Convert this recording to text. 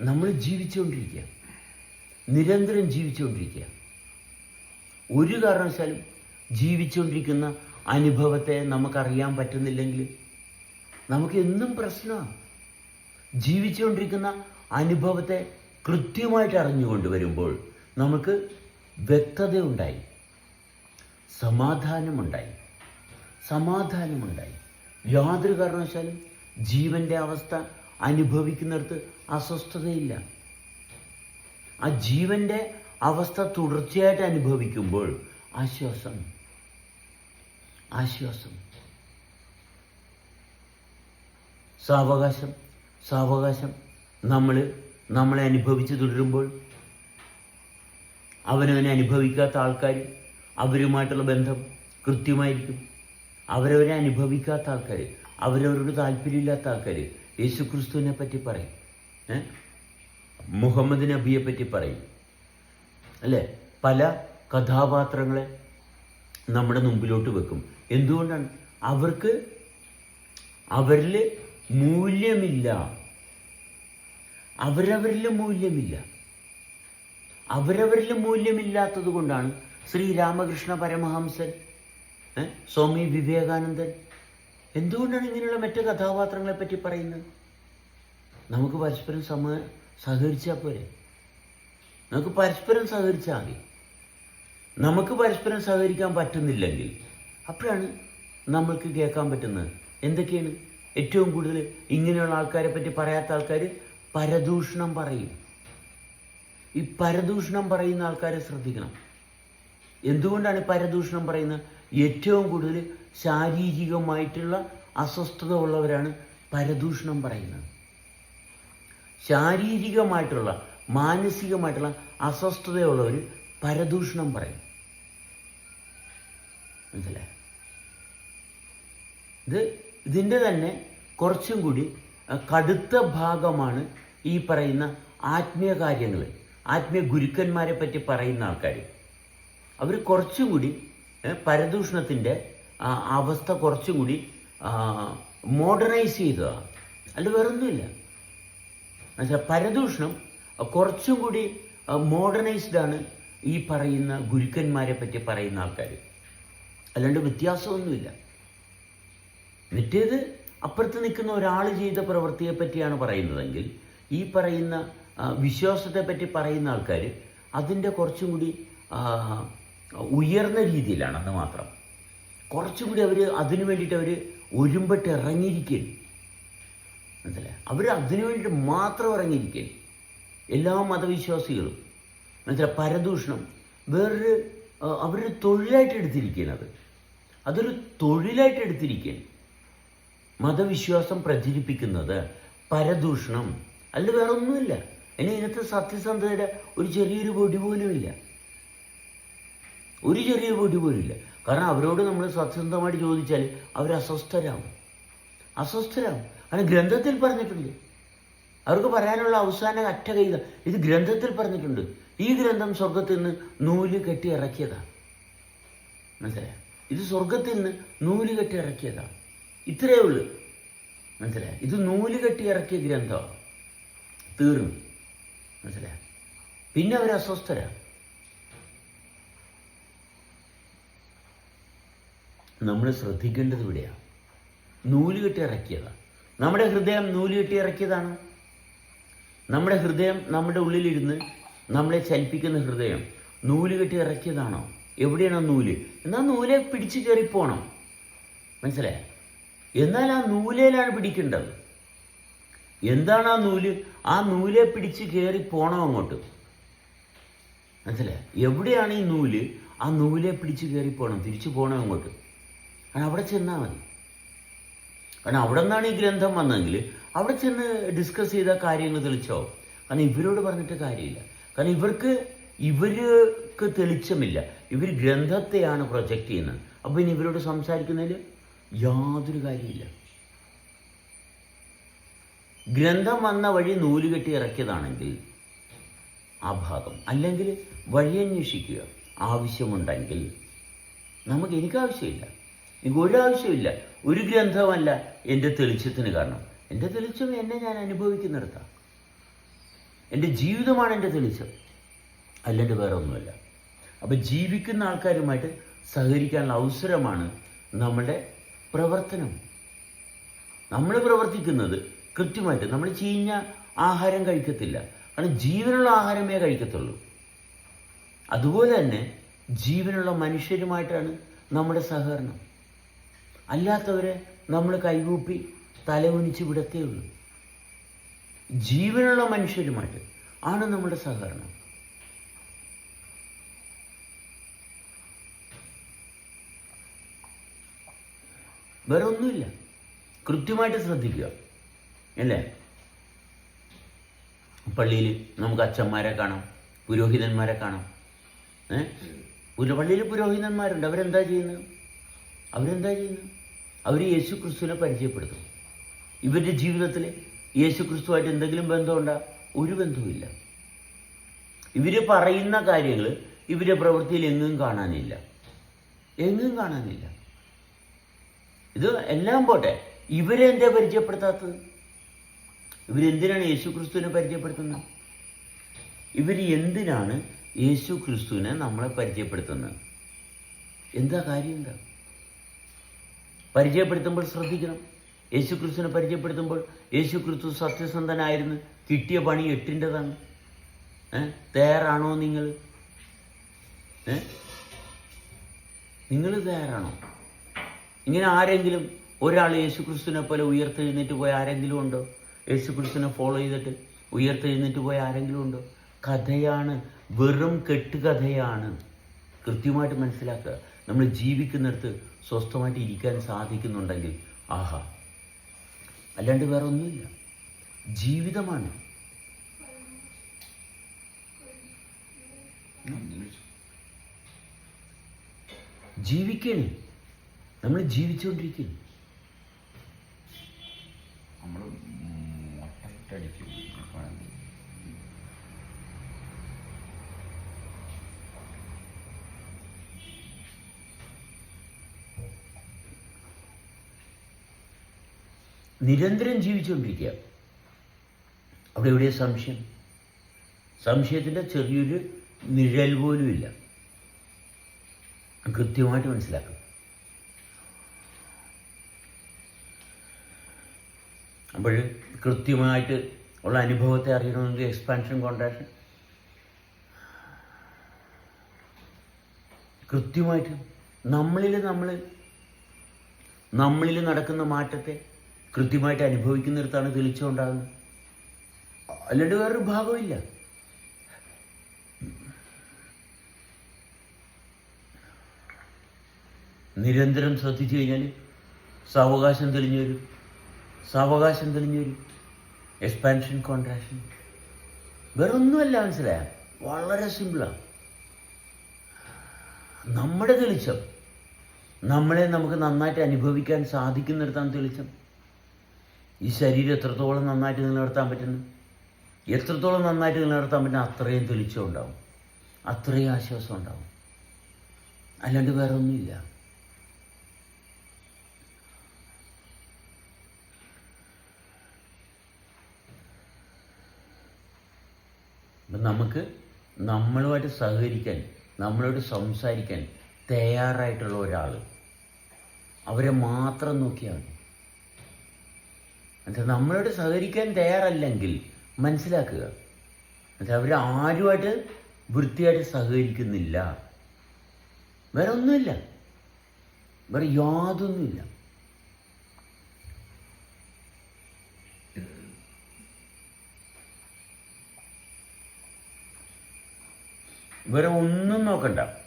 നമ്മൾ ജീവിച്ചുകൊണ്ടിരിക്കുക. നിരന്തരം ജീവിച്ചുകൊണ്ടിരിക്കുക. ഒരു കാരണവശാലും ജീവിച്ചുകൊണ്ടിരിക്കുന്ന അനുഭവത്തെ നമുക്കറിയാൻ പറ്റുന്നില്ലെങ്കിൽ നമുക്ക് എന്നും പ്രശ്നമാണ്. ജീവിച്ചുകൊണ്ടിരിക്കുന്ന അനുഭവത്തെ കൃത്യമായിട്ട് അറിഞ്ഞുകൊണ്ട് വരുമ്പോൾ നമുക്ക് വ്യക്തതയുണ്ടായി. സമാധാനമുണ്ടായി. സമാധാനമുണ്ടായി. യാതൊരു കാരണവശാലും ജീവന്റെ അവസ്ഥ അനുഭവിക്കുന്നിടത്ത് അസ്വസ്ഥതയില്ല. ആ ജീവന്റെ അവസ്ഥ തുടർച്ചയായിട്ട് അനുഭവിക്കുമ്പോൾ ആശ്വാസം ആശ്വാസം. സാവകാശം സാവകാശം നമ്മൾ നമ്മളെ അനുഭവിച്ച് തുടരുമ്പോൾ അവനവനെ അനുഭവിക്കാത്ത ആൾക്കാർ അവരുമായിട്ടുള്ള ബന്ധം കൃത്യമായിരിക്കും. അവരവരെ അനുഭവിക്കാത്ത ആൾക്കാർ അവരവരോട് താല്പര്യമില്ലാത്ത ആൾക്കാർ യേശു ക്രിസ്തുവിനെ പറ്റി പറയും? മുഹമ്മദ് നബിയെ പറ്റി പറയും. അല്ലേ? പല കഥാപാത്രങ്ങളെ നമ്മുടെ മുമ്പിലോട്ട് വെക്കും. എന്തുകൊണ്ടാണ്? അവർക്ക് അവരിൽ മൂല്യമില്ല. അവരവരിൽ മൂല്യമില്ല. അവരവരിൽ മൂല്യമില്ലാത്തത് കൊണ്ടാണ് ശ്രീരാമകൃഷ്ണ പരമഹംസൻ? സ്വാമി വിവേകാനന്ദൻ എന്തുകൊണ്ടാണ് ഇങ്ങനെയുള്ള മറ്റ് കഥാപാത്രങ്ങളെ പറ്റി പറയുന്നത്? നമുക്ക് പരസ്പരം സമ സഹകരിച്ചാൽ പോരെ? നമുക്ക് പരസ്പരം സഹകരിച്ചാൽ മതി. നമുക്ക് പരസ്പരം സഹകരിക്കാൻ പറ്റുന്നില്ലെങ്കിൽ അപ്പോഴാണ് നമ്മൾക്ക് കേൾക്കാൻ പറ്റുന്നത്. എന്തൊക്കെയാണ്? ഏറ്റവും കൂടുതൽ ഇങ്ങനെയുള്ള ആൾക്കാരെ പറ്റി പറയാത്ത ആൾക്കാർ പരദൂഷണം പറയും. ഈ പരദൂഷണം പറയുന്ന ആൾക്കാരെ ശ്രദ്ധിക്കണം. എന്തുകൊണ്ടാണ് പരദൂഷണം പറയുന്നത്? ഏറ്റവും കൂടുതൽ ശാരീരികമായിട്ടുള്ള അസ്വസ്ഥത ഉള്ളവരാണ് പരദൂഷണം പറയുന്നത്. ശാരീരികമായിട്ടുള്ള മാനസികമായിട്ടുള്ള അസ്വസ്ഥതയുള്ളവർ പരദൂഷണം പറയും. മനസ്സിലായോ? ഇത് ഇതിന്റെ തന്നെ കുറച്ചും കൂടി കടുത്ത ഭാഗമാണ് ഈ പറയുന്ന ആത്മീയ കാര്യങ്ങൾ ആത്മീയ ഗുരുക്കന്മാരെ പറ്റി പറയുന്ന ആൾക്കാർ അവർ കുറച്ചും കൂടി പരദൂഷണത്തിന്റെ അവസ്ഥ കുറച്ചും കൂടി മോഡേണൈസ് ചെയ്തതാണ് അല്ല വേറൊന്നുമില്ല. എന്നുവെച്ചാൽ പരദൂഷണം കുറച്ചും കൂടി മോഡേണൈസ്ഡ് ആണ് ഈ പറയുന്ന ഗുരുക്കന്മാരെ പറ്റി പറയുന്ന ആൾക്കാർ അല്ലാണ്ട് വ്യത്യാസമൊന്നുമില്ല. മറ്റേത് അപ്പുറത്ത് നിൽക്കുന്ന ഒരാൾ ചെയ്ത പ്രവൃത്തിയെ പറ്റിയാണ് പറയുന്നതെങ്കിൽ ഈ പറയുന്ന വിശ്വാസത്തെ പറ്റി പറയുന്ന ആൾക്കാർ അതിന്റെ കുറച്ചും കൂടി ഉയർന്ന രീതിയിലാണ് അത് മാത്രം. കുറച്ചും കൂടി അവർ അതിനു വേണ്ടിയിട്ട് അവർ ഒരുമ്പെട്ട് ഇറങ്ങിയിരിക്കുകയാണ്. മനസ്സിലായി? അവർ അതിനു വേണ്ടിയിട്ട് മാത്രം ഇറങ്ങിയിരിക്കുകയാണ്. എല്ലാ മതവിശ്വാസികളും. മനസ്സിലായി? പരദൂഷണം. വേറൊരു അവരൊരു തൊഴിലായിട്ട് എടുത്തിരിക്കുകയാണ് അത്. അതൊരു തൊഴിലായിട്ട് എടുത്തിരിക്കുകയാണ്. മതവിശ്വാസം പ്രചരിപ്പിക്കുന്നത് പരദൂഷണം. അല്ല വേറെ ഒന്നുമില്ല ഇനി ഇതിനകത്ത് സത്യസന്ധതയുടെ ഒരു ചെറിയൊരു പൊടി പോലുമില്ല. ഒരു ചെറിയ പൊടി പോലുമില്ല. കാരണം അവരോട് നമ്മൾ സത്യസന്ധമായിട്ട് ചോദിച്ചാൽ അവർ അസ്വസ്ഥരാകും. അസ്വസ്ഥരാകും. കാരണം ഗ്രന്ഥത്തിൽ പറഞ്ഞിട്ടുണ്ട്. അവർക്ക് പറയാനുള്ള അവസാന അറ്റ കൈത ഇത് ഗ്രന്ഥത്തിൽ പറഞ്ഞിട്ടുണ്ട്. ഈ ഗ്രന്ഥം സ്വർഗത്തിൽ നിന്ന് നൂൽ കെട്ടി ഇറക്കിയതാണ്. മനസ്സിലായോ? ഇത് സ്വർഗത്തിൽ നിന്ന് നൂൽ കെട്ടി ഇറക്കിയതാണ്. ഇത്രയേ ഉള്ളൂ. മനസ്സിലായോ? ഇത് നൂൽ കെട്ടി ഇറക്കിയ ഗ്രന്ഥമാണ്. തീർന്നു. മനസ്സിലായോ? പിന്നെ അവർ അസ്വസ്ഥരാണ് നമ്മൾ ശ്രദ്ധിക്കേണ്ടത് ഇവിടെയാണ്. നൂൽ കെട്ടി ഇറക്കിയതാണ് നമ്മുടെ ഹൃദയം നൂൽ കെട്ടി ഇറക്കിയതാണ്. നമ്മുടെ ഹൃദയം നമ്മുടെ ഉള്ളിലിരുന്ന് നമ്മളെ ചലിപ്പിക്കുന്ന ഹൃദയം നൂൽ കെട്ടി ഇറക്കിയതാണോ? എവിടെയാണ് നൂൽ? എന്നാൽ നൂലെ പിടിച്ചു കയറിപ്പോണം മനസ്സിലായ? എന്നാൽ ആ നൂലേലാണ് പിടിക്കേണ്ടത്. എന്താണ് ആ നൂൽ? ആ നൂലെ പിടിച്ച് കയറി പോണം അങ്ങോട്ട്? മനസ്സിലായ? എവിടെയാണ് ഈ നൂൽ? ആ നൂലെ പിടിച്ച് കയറി പോകണം തിരിച്ചു പോകണം അങ്ങോട്ട്? കാരണം അവിടെ ചെന്നാൽ മതി. കാരണം അവിടെ നിന്നാണ് ഈ ഗ്രന്ഥം വന്നതെങ്കിൽ അവിടെ ചെന്ന് ഡിസ്കസ് ചെയ്ത കാര്യങ്ങൾ തെളിച്ചോ? കാരണം ഇവരോട് പറഞ്ഞിട്ട് കാര്യമില്ല. കാരണം ഇവർക്ക് ഇവർക്ക് തെളിച്ചമില്ല. ഇവർ ഗ്രന്ഥത്തെയാണ് പ്രൊജക്റ്റ് ചെയ്യുന്നത്. അപ്പോൾ ഇനി ഇവരോട് സംസാരിക്കുന്നതിൽ യാതൊരു കാര്യമില്ല. ഗ്രന്ഥം വന്ന വഴി നൂലുകെട്ടി ഇറക്കിയതാണെങ്കിൽ ആ ഭാഗം അല്ലെങ്കിൽ വഴിയന്വേഷിക്കുക ആവശ്യമുണ്ടെങ്കിൽ നമുക്ക് എനിക്ക് ആവശ്യമില്ല എനിക്ക് ഒരാവശ്യമില്ല ഒരു ഗ്രന്ഥമല്ല എന്റെ തെളിച്ചത്തിന് കാരണം. എന്റെ തെളിച്ചം എന്നെ ഞാൻ അനുഭവിക്കുന്നിടത്താണ് എന്റെ ജീവിതമാണ് എന്റെ തെളിച്ചം. അല്ലാണ്ട് വേറെ ഒന്നുമല്ല. അപ്പം ജീവിക്കുന്ന ആൾക്കാരുമായിട്ട് സഹകരിക്കാനുള്ള അവസരമാണ് നമ്മുടെ പ്രവർത്തനം. നമ്മൾ പ്രവർത്തിക്കുന്നത് കൃത്യമായിട്ട് നമ്മൾ ചീഞ്ഞ ആഹാരം കഴിക്കത്തില്ല. കാരണം ജീവനുള്ള ആഹാരമേ കഴിക്കത്തുള്ളൂ. അതുപോലെ തന്നെ ജീവനുള്ള മനുഷ്യരുമായിട്ടാണ് നമ്മുടെ സഹകരണം. അല്ലാത്തവരെ നമ്മൾ കൈകൂപ്പി തലകുനിച്ച് വിടത്തേ ഉള്ളൂ. ജീവനുള്ള മനുഷ്യരുമായിട്ട് ആണ് നമ്മുടെ സഹകരണം. വേറെ ഒന്നുമില്ല. കൃത്യമായിട്ട് ശ്രദ്ധിക്കുക. അല്ലേ? പള്ളിയിൽ നമുക്ക് അച്ഛന്മാരെ കാണാം പുരോഹിതന്മാരെ കാണാം. ഏ? പള്ളിയിൽ പുരോഹിതന്മാരുണ്ട്. അവരെന്താ ചെയ്യുന്നത്? അവരെന്താ ചെയ്യുന്നത് അവർ യേശു ക്രിസ്തുവിനെ പരിചയപ്പെടുത്തും. ഇവരുടെ ജീവിതത്തിൽ യേശു ക്രിസ്തുവായിട്ട് എന്തെങ്കിലും ബന്ധമുണ്ടോ? ഒരു ബന്ധവുമില്ല. ഇവർ പറയുന്ന കാര്യങ്ങൾ ഇവരുടെ പ്രവൃത്തിയിൽ എങ്ങും കാണാനില്ല. എങ്ങും കാണാനില്ല. ഇത് എല്ലാം പോട്ടെ. ഇവരെ എന്താ പരിചയപ്പെടുത്താത്തത്? ഇവരെന്തിനാണ് യേശു ക്രിസ്തുവിനെ പരിചയപ്പെടുത്തുന്നത്? ഇവർ എന്തിനാണ് യേശു ക്രിസ്തുവിനെ നമ്മളെ പരിചയപ്പെടുത്തുന്നത്? എന്താ കാര്യം എന്താ? പരിചയപ്പെടുത്തുമ്പോൾ ശ്രദ്ധിക്കണം. യേശു ക്രിസ്തുവിനെ പരിചയപ്പെടുത്തുമ്പോൾ യേശു ക്രിസ്തു സത്യസന്ധനായിരുന്നു. കിട്ടിയ പണി എട്ടിന്റെതാണ്. തയ്യാറാണോ നിങ്ങൾ? നിങ്ങൾ തയ്യാറാണോ? ഇങ്ങനെ ആരെങ്കിലും ഒരാൾ യേശു ക്രിസ്തുവിനെ പോലെ ഉയർത്തെഴുന്നേറ്റ് പോയ ആരെങ്കിലും ഉണ്ടോ? യേശു ക്രിസ്തുവിനെ ഫോളോ ചെയ്തിട്ട് ഉയർത്തെഴുന്നേറ്റ് പോയ ആരെങ്കിലും ഉണ്ടോ? കഥയാണ് വെറും കെട്ടുകഥയാണ്. കൃത്യമായിട്ട് മനസ്സിലാക്കുക. നമ്മൾ ജീവിക്കുന്നിടത്ത് സ്വസ്ഥമായിട്ട് ഇരിക്കാൻ സാധിക്കുന്നുണ്ടെങ്കിൽ ആഹാ. അല്ലാണ്ട് വേറെ ഒന്നുമില്ല ജീവിതമാണ്. ജീവിക്കണേ. നമ്മൾ ജീവിച്ചുകൊണ്ടിരിക്കുന്നു നമ്മൾ മൊട്ടടിക്കും നിരന്തരം ജീവിച്ചുകൊണ്ടിരിക്കുക. അവിടെ എവിടെ സംശയം? സംശയത്തിന്റെ ചെറിയൊരു നിഴൽ പോലും ഇല്ല. കൃത്യമായിട്ട് മനസ്സിലാക്കും അപ്പോൾ കൃത്യമായിട്ട് ഉള്ള അനുഭവത്തെ അറിയണമെങ്കിൽ എക്സ്പാൻഷൻ കോൺട്രാക്ഷൻ കൃത്യമായിട്ട് നമ്മളിൽ നമ്മൾ നമ്മളിൽ നടക്കുന്ന മാറ്റത്തെ കൃത്യമായിട്ട് അനുഭവിക്കുന്നിടത്താണ് തെളിച്ചുകൊണ്ടാകുന്നത് അല്ലാണ്ട് വേറൊരു ഭാഗമില്ല നിരന്തരം ശ്രദ്ധിച്ചു കഴിഞ്ഞാൽ സാവകാശം തെളിഞ്ഞു വരും. സാവകാശം തെളിഞ്ഞു വരും. എക്സ്പാൻഷൻ കോൺട്രാക്ഷൻ വേറൊന്നുമല്ല മനസ്സിലായ. വളരെ സിമ്പിളാണ് നമ്മുടെ തെളിച്ചം നമ്മളെ നമുക്ക് നന്നായിട്ട് അനുഭവിക്കാൻ സാധിക്കുന്നിടത്താണ് തെളിച്ചം. ഈ ശരീരം എത്രത്തോളം നന്നായിട്ട് നിലനിർത്താൻ പറ്റുന്നു? എത്രത്തോളം നന്നായിട്ട് നിലനിർത്താൻ പറ്റുന്ന? അത്രയും തെളിച്ചം ഉണ്ടാവും. അത്രയും ആശ്വാസം ഉണ്ടാവും. അല്ലാണ്ട് വേറെ ഒന്നുമില്ല നമുക്ക് നമ്മളുമായിട്ട് സഹകരിക്കാൻ നമ്മളോട് സംസാരിക്കാൻ തയ്യാറായിട്ടുള്ള ഒരാൾ അവരെ മാത്രം നോക്കിയാൽ മതി. എന്നിട്ട് നമ്മളോട് സഹകരിക്കാൻ തയ്യാറല്ലെങ്കിൽ മനസ്സിലാക്കുക. എന്നിട്ട് അവർ ആരുമായിട്ട് വൃത്തിയായിട്ട് സഹകരിക്കുന്നില്ല. വേറെ ഒന്നുമില്ല. വേറെ യാതൊന്നുമില്ല. വേറെ ഒന്നും നോക്കണ്ട.